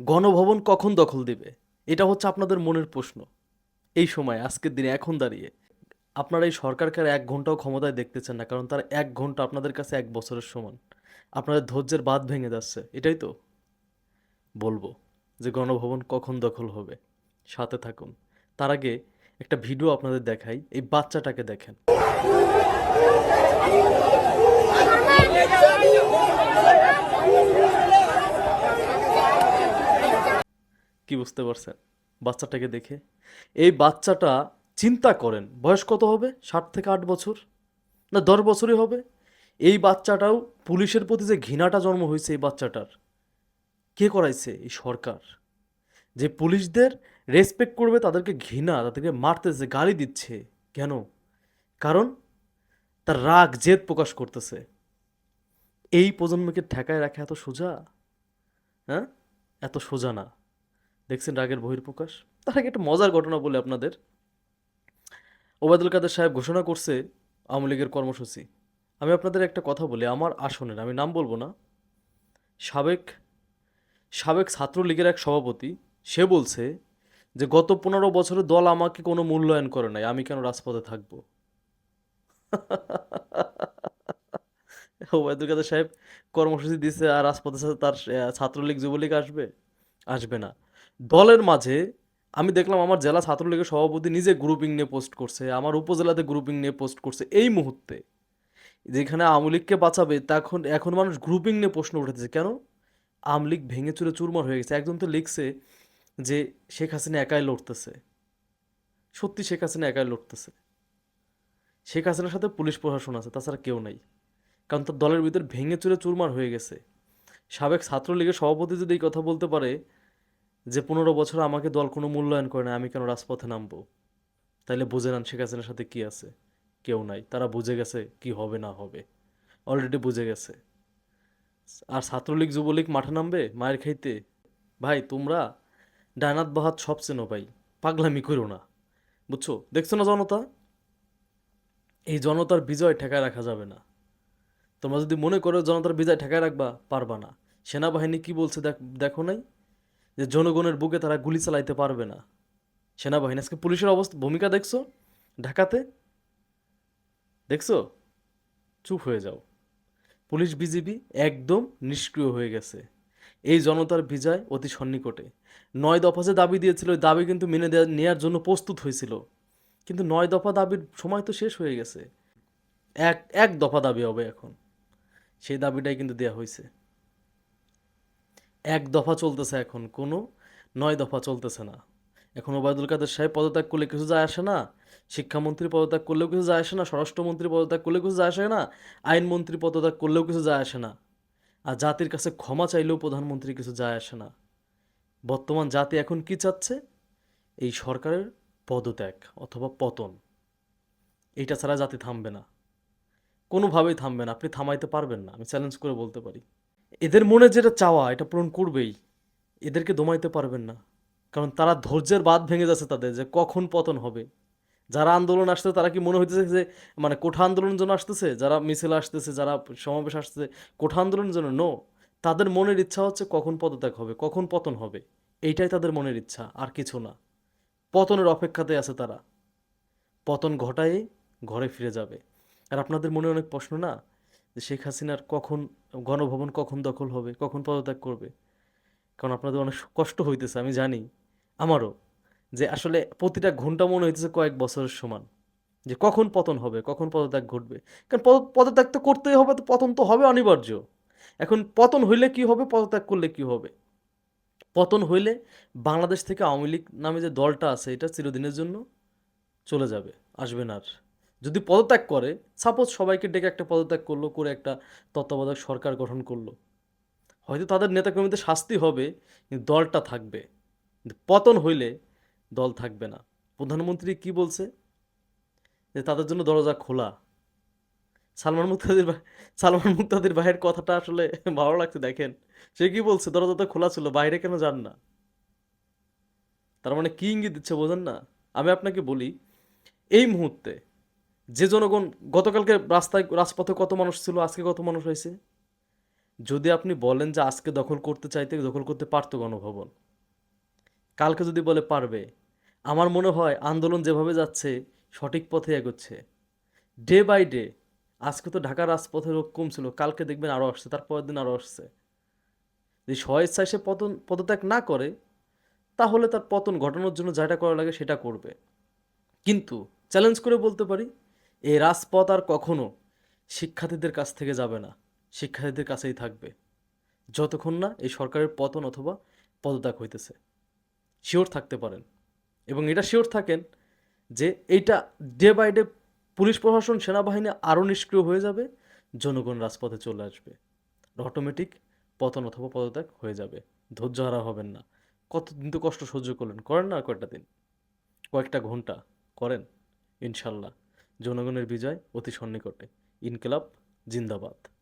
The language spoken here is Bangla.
গণভবন কখন দখল দেবে? এটা হচ্ছে আপনাদের মনের প্রশ্ন। এই সময়, আজকের দিনে, এখন দাঁড়িয়ে। আপনারা এই সরকারকে আর এক ঘন্টাও ক্ষমতায় দেখতে চান না, কারণ তার এক ঘণ্টা আপনাদের কাছে এক বছরের সমান। আপনাদের ধৈর্যের বাঁধ ভেঙে যাচ্ছে, এটাই তো। বলব যে গণভবন কখন দখল হবে? সাথে থাকুন। তার আগে একটা ভিডিও আপনাদের দেখাই, এই বাচ্চাটাকে দেখেন। কি বুঝতে পারছেন? বাচ্চাটাকে দেখে। এই বাচ্চাটা চিন্তা করেন, বয়স কত হবে? ষাট থেকে আট বছর? না, দশ বছরই হবে? এই বাচ্চাটাও পুলিশের প্রতি যে ঘৃণাটা জন্ম হয়েছে এই বাচ্চাটার, কে করাইছে? এই সরকার। যে পুলিশদের রেসপেক্ট করবে, তাদেরকে ঘৃণা, তাদেরকে মারতেছে গালি দিচ্ছে। কেন? কারণ তার রাগ, জেদ প্রকাশ করতেছে। এই প্রজন্মকে ঠেকায় রাখা এত সোজা? হ্যাঁ? এত সোজা না। দেখছেন রাগের বহির্প্রকাশ তার আগে একটা মজার ঘটনা বলে আপনাদের। ওবায়দুল কাদের সাহেব ঘোষণা করছে আওয়ামী লীগের কর্মসূচি। আমি আপনাদের একটা কথা বলি, আমার আসনের, আমি নাম বলব না। সাবেক সাবেক ছাত্রলীগের এক সভাপতি, সে বলছে যে, গত পনেরো বছরে দল আমাকে কোনো মূল্যায়ন করে নাই, আমি কেন রাজপথে থাকব? ওবায়দুল কাদের সাহেব কর্মসূচি দিছে আর রাজপথে সাথে তার ছাত্রলীগ যুবলীগ আসবে? আসবে না। দলের মাঝে আমি দেখলাম আমার জেলা ছাত্রলীগের সভাপতি নিজে গ্রুপিং নিয়ে পোস্ট করছে, আমার উপজেলাতে গ্রুপিং নিয়ে পোস্ট করছে এই মুহূর্তে। যেখানে আওয়ামী লীগকে বাঁচাবে, তখন, এখন মানুষ গ্রুপিং নিয়ে প্রশ্ন উঠেছে, কেন? আওয়ামী লীগ ভেঙে চুরে চুরমার হয়ে গেছে। একজন তো লিখছে যে শেখ হাসিনা একাই লড়তেছে। সত্যি শেখ হাসিনা একাই লড়তেছে। শেখ হাসিনার সাথে পুলিশ প্রশাসন আছে, তাছাড়া কেউ নাই। কারণ তার দলের ভিতর ভেঙে চুরে চুরমার হয়ে গেছে। সাবেক ছাত্রলীগের সভাপতি যদি এই কথা বলতে পারে যে পনেরো বছর আমাকে দল কোনো মূল্যায়ন করে না আমি কেন রাজপথে নামবো? তাইলে বুঝে নেন শেখ হাসিনার সাথে কি আছে, কেউ নাই। তারা বুঝে গেছে কি হবে না হবে। অলরেডি বুঝে গেছে। আর ছাত্রলীগ, যুবলীগ মাঠে নামবে? মায়ের খাইতে? ভাই, তোমরা ডায়নাত বাহাত সব চেনো ভাই, পাগলামি করো না। বুঝছ? দেখছ না জনতা? এই জনতার বিজয় ঠেকায় রাখা যাবে না। তোমরা যদি মনে করো জনতার বিজয় ঠেকায় রাখবা, পারবা না। সেনাবাহিনী কি বলছে দেখ দেখো নাই? যে জনগণের বুকে তারা গুলি চালাইতে পারবে না। সেনাবাহিনী, আজকে পুলিশের অবস্থা ভূমিকা দেখছ? ঢাকাতে? দেখছ? চুপ হয়ে যাও। পুলিশ বিজিবি একদম নিষ্ক্রিয় হয়ে গেছে। এই জনতার বিজয় অতি সন্নিকটে। নয় দফা যে দাবি দিয়েছিল, ওই দাবি কিন্তু মেনে নেওয়ার জন্য প্রস্তুত হয়েছিল। কিন্তু নয় দফা দাবির সময় তো শেষ হয়ে গেছে। এক এক দফা দাবি হবে এখন। সেই দাবিটাই কিন্তু দেয়া হয়েছে। এক দফা চলতেছে এখন, কোনো নয় দফা চলতেছে না। এখন ওবায়দুল কাদের সাহেব পদত্যাগ করলে কিছু যায় আসে না, শিক্ষামন্ত্রী পদত্যাগ করলেও কিছু যায় আসে না, স্বরাষ্ট্রমন্ত্রী পদত্যাগ করলেও কিছু যায় আসে না, আইনমন্ত্রী পদত্যাগ করলেও কিছু যায় আসে না। আর জাতির কাছে ক্ষমা চাইলেও প্রধানমন্ত্রী কিছু যায় আসে না। বর্তমান জাতি এখন কি চাচ্ছে? এই সরকারের পদত্যাগ অথবা পতন। এইটা ছাড়া জাতি থামবে না। কোনোভাবেই থামবে না, আপনি থামাইতে পারবেন না, আমি চ্যালেঞ্জ করে বলতে পারি। এদের মনে যেটা চাওয়া, এটা পূরণ করবেই। এদেরকে দমাইতে পারবেন না। কারণ তারা ধৈর্যের বাঁধ ভেঙে যাচ্ছে তাদের যে কখন পতন হবে। যারা আন্দোলন আসছে, তারা কি মনে হইতেছে যে মানে কোঠা আন্দোলনের জন্য আসতেছে? যারা মিছিল আসতেছে, যারা সমাবেশ আসতেছে কোঠা আন্দোলনের জন্য? নো তাদের মনের ইচ্ছা হচ্ছে কখন পদত্যাগ হবে, কখন পতন হবে। এইটাই তাদের মনের ইচ্ছা, আর কিছু না। পতনের অপেক্ষাতে আছে তারা। পতন ঘটায় ঘরে ফিরে যাবে। আর আপনাদের মনে অনেক প্রশ্ন না? যে শেখ হাসিনার কখন গণভবন কখন দখল হবে, কখন পদত্যাগ করবে? কারণ আপনাদের অনেক কষ্ট হইতেছে, আমি জানি, আমারও, যে আসলে প্রতিটা ঘণ্টা মনে হইতেছে কয়েক বছরের সমান, যে কখন পতন হবে, কখন পদত্যাগ ঘটবে? কারণ পদ- পদত্যাগ তো করতেই হবে, তো পতন তো হবে অনিবার্য। এখন পতন হইলে কি হবে, পদত্যাগ করলে কি হবে? পতন হইলে বাংলাদেশ থেকে আওয়ামী লীগ নামে যে দলটা আছে, এটা চিরদিনের জন্য চলে যাবে, আসবে না আর। যদি পদত্যাগ করে সাপোজ সবাইকে ডেকে একটা পদত্যাগ করল, করে একটা তত্ত্বাবধায়ক সরকার গঠন করল। হয়তো তাদের নেতাকর্মীদের শাস্তি হবে, কিন্তু দলটা থাকবে। পতন হইলে দল থাকবে না। প্রধানমন্ত্রী কি বলছে? যে তাদের জন্য দরজা খোলা। সালমান মুক্তাদির সালমান মুক্তাদির ভাইয়ের কথাটা আসলে ভালো লাগছে, দেখেন। সে কি বলছে? দরজা তো খোলা ছিল, বাইরে কেন যান না? তার মানে কি ইঙ্গিত দিচ্ছে, বোঝেন না? আমি আপনাকে বলি, এই মুহূর্তে যে জনগণ গতকালকে রাস্তায় রাজপথে কত মানুষ ছিল, আজকে কত মানুষ হয়েছে? যদি আপনি বলেন যে আজকে দখল করতে চাইতে, দখল করতে পারতো গণভবন। কালকে যদি বলে পারবে, আমার মনে হয় আন্দোলন যেভাবে যাচ্ছে, সঠিক পথে এগোচ্ছে। ডে বাই ডে আজকে তো ঢাকার রাজপথে লোক কমছিল, কালকে দেখবেন আরও আসছে তার পরের দিন আরও আসছে। যদি স্বেচ্ছায় সে পতন, পদত্যাগ না করে, তাহলে তার পতন ঘটানোর জন্য যেটা করা লাগে সেটা করবে। কিন্তু চ্যালেঞ্জ করে বলতে পারি এই রাজপথ আর কখনো শিক্ষার্থীদের কাছ থেকে যাবে না। শিক্ষার্থীদের কাছেই থাকবে। যতক্ষণ না এই সরকারের পতন অথবা পদত্যাগ হইতেছে। শিওর থাকতে পারেন। এবং এটা শিওর থাকেন যে এইটা ডে বাই ডে পুলিশ প্রশাসন, সেনাবাহিনী আরও নিষ্ক্রিয় হয়ে যাবে, জনগণ রাজপথে চলে আসবে। অটোমেটিক পতন অথবা পদত্যাগ হয়ে যাবে। ধৈর্য হারা হবেন না। কতদিন তো কষ্ট সহ্য করলেন? করেন না কয়েকটা দিন? কয়েকটা ঘণ্টা করেন, ইনশাল্লাহ। জনগণের বিজয় অতি সন্নিকটে। ইনকলাব জিন্দাবাদ।